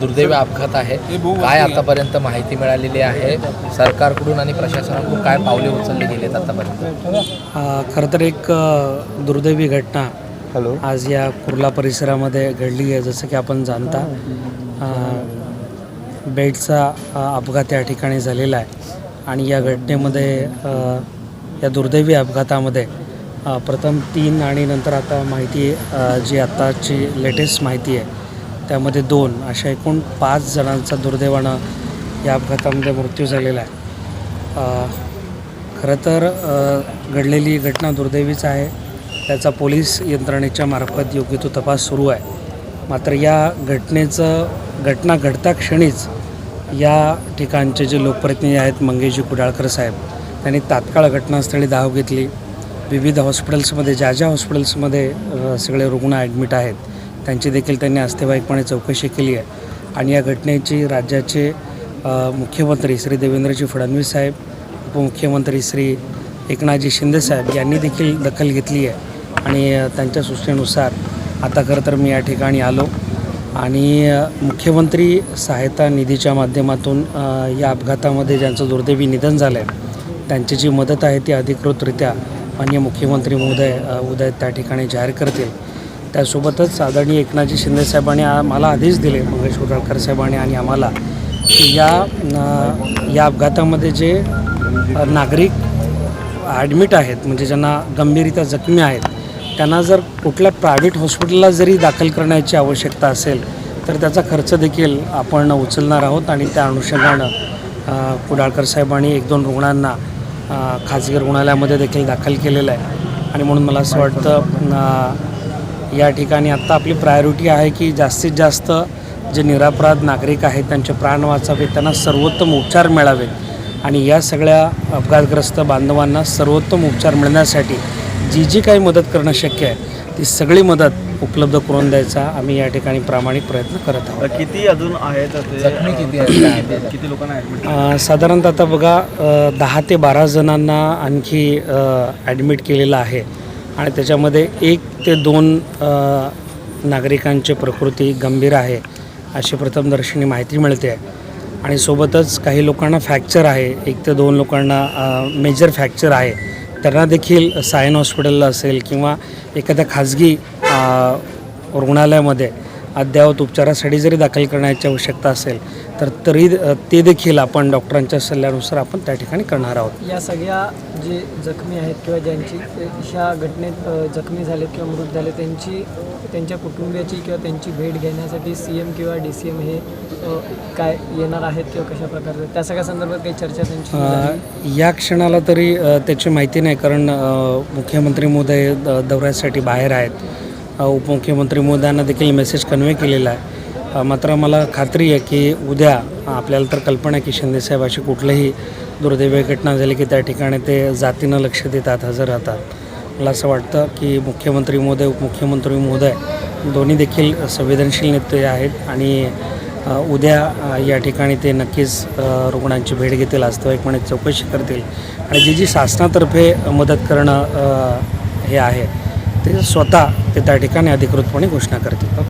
दुर्दैवी अपघात आहे. काय आतापर्यंत माहिती मिळालेली आहे? सरकारकडून आणि प्रशासनाकडून काय पावले उचलली गेलेत आतापर्यंत? खरं तर एक दुर्दैवी घटना हॅलो. आज या कुर्ला परिसरामध्ये घडली आहे जसं की आपण जाणता. बेडचा अपघात या ठिकाणी झालेला आहे. आणि या घटनेमध्ये या दुर्दैवी अपघातामध्ये प्रथम तीन आणि नंतर आता माहिती जी आत्ताची लेटेस्ट माहिती आहे त्यामध्ये दोन अशा एकूण पाच जणांचा दुर्दैवानं या अपघातामध्ये मृत्यू झालेला आहे. खरं तर घडलेली घटना दुर्दैवीच आहे. त्याचा पोलीस यंत्रणेच्या मार्फत योग्य तो तपास सुरू आहे. मात्र या घटनेचं घटना घडता क्षणीच या ठिकाणचे जे लोकप्रतिनिधी आहेत मंगेशजी कुडाळकर साहेब त्यांनी तात्काळ घटनास्थळी धाव घेतली. विविध हॉस्पिटल्समध्ये ज्या ज्या हॉस्पिटल्समध्ये सगळे रुग्ण ॲडमिट आहेत त्यांची देखील त्यांनी आस्थेवाईकपणे चौकशी केली आहे. आणि या घटनेची राज्याचे मुख्यमंत्री श्री देवेंद्रजी फडणवीस साहेब उपमुख्यमंत्री श्री एकनाथजी शिंदेसाहेब यांनी देखील दखल घेतली आहे. आणि त्यांच्या सूचनेनुसार आता खरं तर मी या ठिकाणी आलो. आणि मुख्यमंत्री सहायता निधीच्या माध्यमातून या अपघातामध्ये ज्यांचं दुर्दैवी निधन झालं आहे त्यांची जी मदत आहे ती अधिकृतरित्या माननीय मुख्यमंत्री महोदय उदय उद्या त्या ठिकाणी जाहीर करतील. त्यासोबतच आदरणीय एकनाथजी शिंदेसाहेबांनी आम्हाला आदेश दिले मंगेश कुडाळकर साहेबांनी आणि आम्हाला की या या अपघातामध्ये जे नागरिक ॲडमिट आहेत म्हणजे ज्यांना गंभीररित्या जखमी आहेत त्यांना जर कुठल्या प्रायव्हेट हॉस्पिटलला जरी दाखल करण्याची आवश्यकता असेल तर त्याचा खर्च देखील आपण उचलणार आहोत आणि त्या अनुषंगानं कुडाळकर साहेबांनी एक दोन रुग्णांना खाजगी रुग्णालयामध्ये देखील दाखल केलेलं आहे. आणि म्हणून मला असं वाटतं या ठिकाणी आत्ता आपली प्रायोरिटी आहे की जास्तीत जास्त जे निरापराध नागरिक आहेत त्यांचे प्राण वाचावेत त्यांना सर्वोत्तम उपचार मिळावेत. आणि या सगळ्या अपघातग्रस्त बांधवांना सर्वोत्तम उपचार मिळण्यासाठी जी जी काही मदत करणं शक्य आहे ती सगळी मदत उपलब्ध करून द्यायचा आम्ही या ठिकाणी प्रामाणिक प्रयत्न करत आहोत. किती अजून आहेत किती लोकांना साधारणतः आता बघा दहा ते बारा जणांना आणखी ॲडमिट केलेलं आहे. आणि त्याच्यामध्ये एक ते दोन नागरिकांची प्रकृती गंभीर आहे अशी प्रथमदर्शनी माहिती मिळते. आहे आणि सोबतच काही लोकांना फ्रॅक्चर आहे एक ते दोन लोकांना मेजर फ्रॅक्चर आहे त्यांना देखील सायन हॉस्पिटलला असेल किंवा एखाद्या खाजगी रुग्णालयामध्ये अद्ययावत उपचारासाठी जरी दाखल करण्याची आवश्यकता असेल तर तरी ते देखील आपण डॉक्टरांच्या सल्ल्यानुसार आपण त्या ठिकाणी करणार आहोत. या सगळ्या जे जखमी आहेत किंवा ज्यांची ह्या घटनेत जखमी झाले किंवा मृत झाले त्यांची त्यांच्या कुटुंबियाची किंवा त्यांची भेट घेण्यासाठी सी एम किंवा डी सी एम हे काय येणार आहेत किंवा कशा प्रकारे? त्या सगळ्या संदर्भात काही चर्चा त्यांची या क्षणाला तरी त्याची माहिती नाही कारण मुख्यमंत्री महोदय दौऱ्यासाठी बाहेर आहेत. उपमुख्यमंत्री महोदयांना देखील मेसेज कन्वे केलेला आहे. मात्र मला खात्री आहे की उद्या आपल्याला तर कल्पना आहे की शिंदेसाहेब अशी कुठलीही दुर्दैवी घटना झाली की त्या ठिकाणी ते जातीनं लक्ष देतात हजर राहतात. मला असं वाटतं की मुख्यमंत्री मोदय उपमुख्यमंत्री मोदय दोन्ही देखील संवेदनशील नेते आहेत आणि उद्या या ठिकाणी ते नक्कीच रुग्णांची भेट घेतील वास्तविकपणे चौकशी करतील. आणि जी जी शासनातर्फे मदत करणं हे आहे ते स्वतः ते त्या ठिकाणी अधिकृतपणे घोषणा करतील.